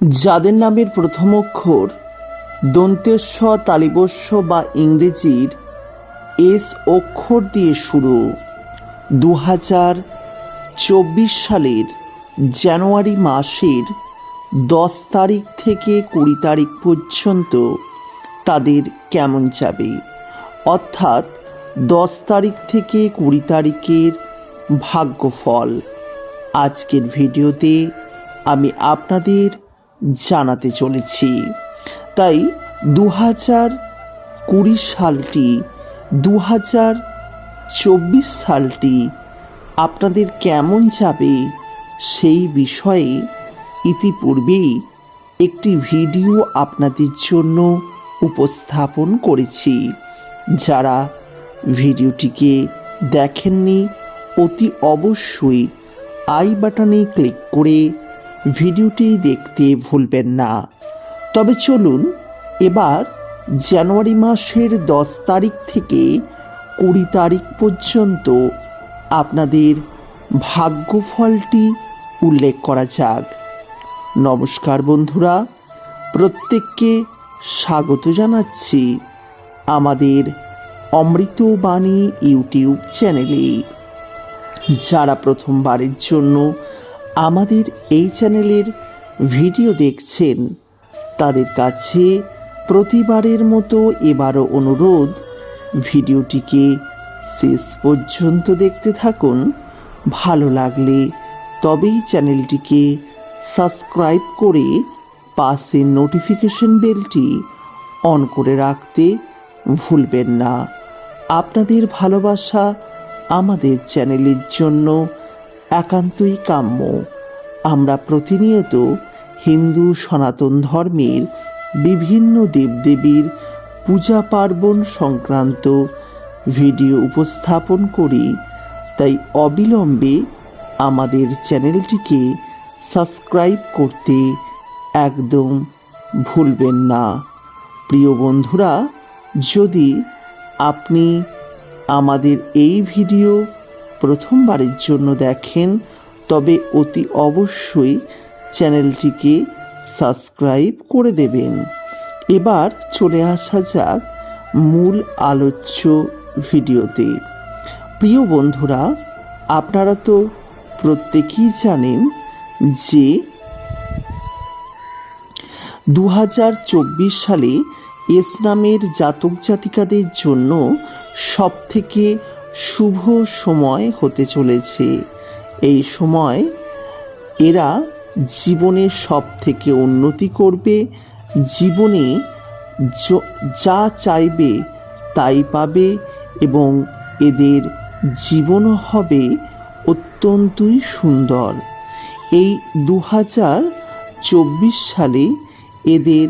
যাদের নামের প্রথম অক্ষর দন্তেস্ব তালিবস্য বা ইংরেজির এস অক্ষর দিয়ে শুরু। দু হাজার চব্বিশ সালের জানুয়ারি মাসের দশ তারিখ থেকে কুড়ি তারিখ পর্যন্ত তাদের কেমন যাবে? অর্থাৎ দশ তারিখ থেকে কুড়ি তারিখের ভাগ্যফল। আজকের ভিডিওতে আমি আপনাদের জানাতে চলেছি। তাই দু হাজার কুড়ি সালটি দু হাজার চব্বিশ সালটি আপনাদের কেমন যাবে সেই বিষয়ে ইতিপূর্বেই একটি ভিডিও আপনাদের জন্য উপস্থাপন করেছি। যারা ভিডিওটিকে দেখেননি, অতি অবশ্যই আই বাটনে ক্লিক করে ভিডিওটি দেখতে ভুলবেন না। তবে চলুন, এবার জানুয়ারি মাসের দশ তারিখ থেকে কুড়ি তারিখ পর্যন্ত আপনাদের ভাগ্যফলটি উল্লেখ করা যাক। নমস্কার বন্ধুরা, প্রত্যেককে স্বাগত জানাচ্ছি আমাদের অমৃতবাণী ইউটিউব চ্যানেলে। যারা প্রথমবারের জন্য আমাদের এই চ্যানেলের ভিডিও দেখছেন, তাদের কাছে প্রতিবারের মতো এবারও অনুরোধ, ভিডিওটিকে শেষ পর্যন্ত দেখতে থাকুন। ভালো লাগলে তবেই চ্যানেলটিকে সাবস্ক্রাইব করে পাশের নোটিফিকেশন বেলটি অন করে রাখতে ভুলবেন না। আপনাদের ভালোবাসা আমাদের চ্যানেলের জন্য একান্তই কাম্য। আমরা প্রতিনিয়ত হিন্দু সনাতন ধর্মের বিভিন্ন দেবদেবীর পূজা পার্বণ সংক্রান্ত ভিডিও উপস্থাপন করি। তাই অবিলম্বে আমাদের চ্যানেলটিকে সাবস্ক্রাইব করতে একদম ভুলবেন না। প্রিয় বন্ধুরা, যদি আপনি আমাদের এই ভিডিও প্রথমবারের জন্য দেখেন, তবে অতি অবশ্যই চ্যানেলটিকে সাবস্ক্রাইব করে দেবেন। এবার চলে আসা যাক মূল আলোচ্য ভিডিওতে। প্রিয় বন্ধুরা, আপনারা তো প্রত্যেকেই জানেন যে দু হাজার চব্বিশ সালে এস নামের জাতক জাতিকাদের জন্য সবথেকে শুভ সময় হতে চলেছে। এই সময় এরা জীবনে সব থেকে উন্নতি করবে। জীবনে য- চাইবে তাই পাবে এবং এদের জীবনও হবে অত্যন্তই সুন্দর। এই দু হাজার চব্বিশ সালে এদের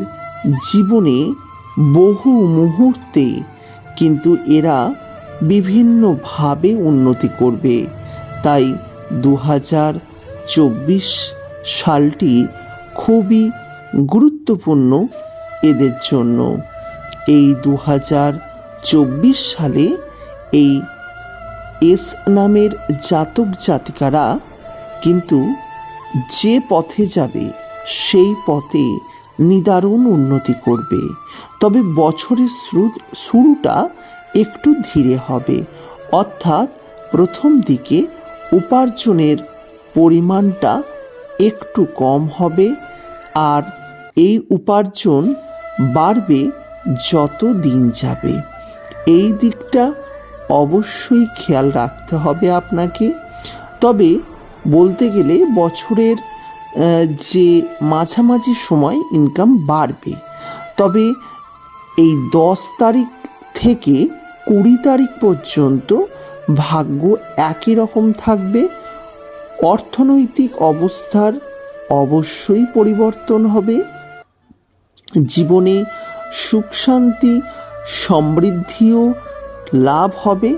জীবনে বহু মুহূর্তে কিন্তু এরা বিভিন্নভাবে উন্নতি করবে। তাই দু হাজার চব্বিশ সালটি খুবই গুরুত্বপূর্ণ এদের জন্য। এই দু হাজার চব্বিশ সালে এই এস নামের জাতক জাতিকারা কিন্তু যে পথে যাবে, সেই পথে নিদারুণ উন্নতি করবে। তবে বছরের শুরুটা একটু ধীরে হবে। অর্থাৎ প্রথম দিকে উপার্জনের পরিমাণটা একটু কম হবে আর এই উপার্জন বাড়বে যত দিন যাবে। এই দিকটা অবশ্যই খেয়াল রাখতে হবে আপনাকে। তবে বলতে গেলে বছরের যে মাঝামাঝি সময় ইনকাম বাড়বে। তবে এই দশ তারিখ থেকে কুড়ি তারিখ পর্যন্ত ভাগ্য একই রকম থাকবে। অর্থনৈতিক অবস্থার অবশ্যই পরিবর্তন হবে। জীবনে সুখ, শান্তি, সমৃদ্ধিও লাভ হবে।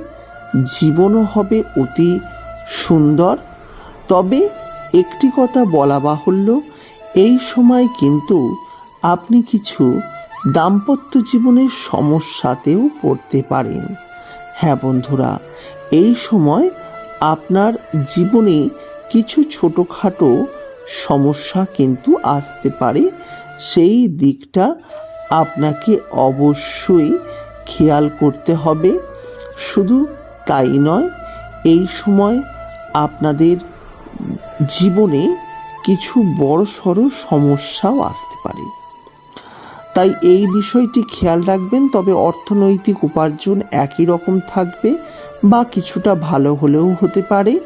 জীবনও হবে অতি সুন্দর। তবে একটি কথা বলা বাহুল্য, এই সময় কিন্তু আপনি কিছু দাম্পত্য জীবনের সমস্যাতেও পড়তে পারেন। হ্যাঁ বন্ধুরা, এই সময় আপনার জীবনে কিছু ছোটোখাটো সমস্যা কিন্তু আসতে পারে। সেই দিকটা আপনাকে অবশ্যই খেয়াল করতে হবে। শুধু তাই নয়, এই সময় আপনাদের জীবনে কিছু বড় সড়ো সমস্যাও আসতে পারে। তাই এই বিষয়টি খেয়াল রাখবেন, তবে অর্থনৈতিক উপার্জন একই রকম থাকবে বা কিছুটা ভালো হলেও হতে পারে।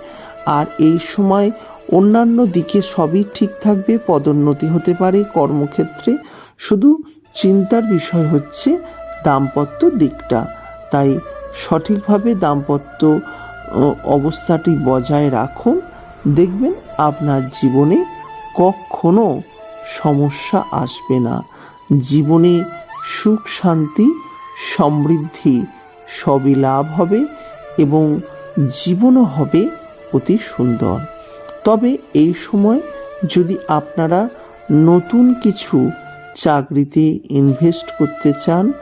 আর এই সময় অন্যান্য দিকে সবই ঠিক থাকবে, পদোন্নতি হতে পারে কর্মক্ষেত্রে। শুধু চিন্তার বিষয় হচ্ছে দাম্পত্য দিকটা। তাই সঠিকভাবে দাম্পত্য অবস্থাটি বজায় রাখুন। দেখবেন আপনার জীবনে কখনো সমস্যা আসবে না। জীবনে সুখ, শান্তি, সমৃদ্ধি সবই লাভ হবে এবং জীবনও হবে অতি সুন্দর। তবে এই সময় যদি আপনারা নতুন কিছু চাকরিতে ইনভেস্ট করতে চান,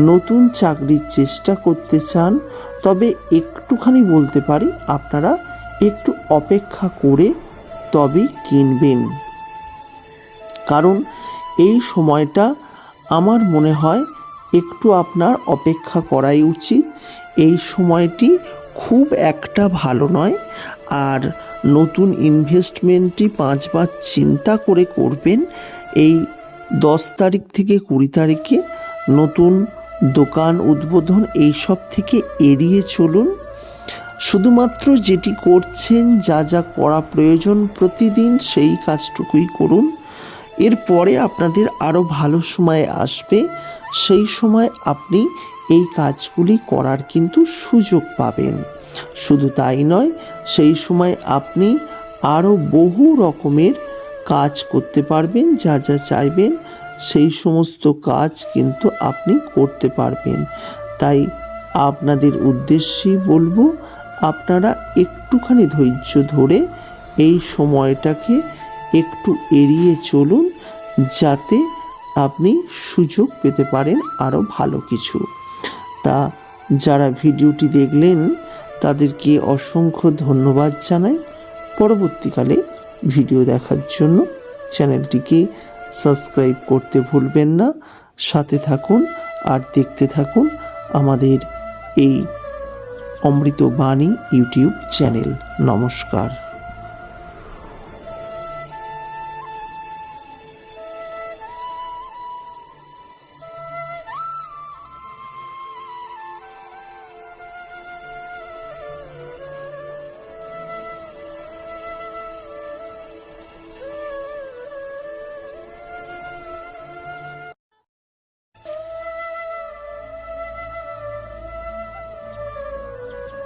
নতুন চাকরির চেষ্টা করতে চান, তবে একটুখানি বলতে পারি, আপনারা একটু অপেক্ষা করে তবে কিনবেন। কারণ এই সময়টা আমার মনে হয় একটু আপনার অপেক্ষা করাই উচিত। এই সময়টি খুব একটা ভালো নয়। আর নতুন ইনভেস্টমেন্টটি পাঁচবার চিন্তা করে করবেন, এই দশ তারিখ থেকে কুড়ি তারিখে নতুন দোকান উদ্বোধন এইসব থেকে এড়িয়ে চলুন। শুধুমাত্র যেটি করছেন, যা যা করা প্রয়োজন প্রতিদিন সেই কাজটুকুই করুন। এরপরে আপনাদের আরও ভালো সময় আসবে, সেই সময় আপনি এই কাজগুলি করার কিন্তু সুযোগ পাবেন। শুধু তাই নয়, সেই সময় আপনি আরও বহু রকমের কাজ করতে পারবেন, যা যা চাইবেন, সেই সমস্ত কাজ কিন্তু আপনি করতে পারবেন। তাই আপনাদের উদ্দেশ্যেই বলব, আপনারা একটুখানি ধৈর্য ধরে এই সময়টাকে একটু এড়িয়ে চলুন যাতে আপনি সুযোগ পেতে পারেন আরও ভালো কিছু। তা যারা ভিডিওটি দেখলেন, তাদেরকে অসংখ্য ধন্যবাদ জানাই। পরবর্তীকালে ভিডিও দেখার জন্য চ্যানেলটিকে সাবস্ক্রাইব করতে ভুলবেন না। সাথে থাকুন আর দেখতে থাকুন আমাদের এই অমৃত বাণী ইউটিউব চ্যানেল। নমস্কার।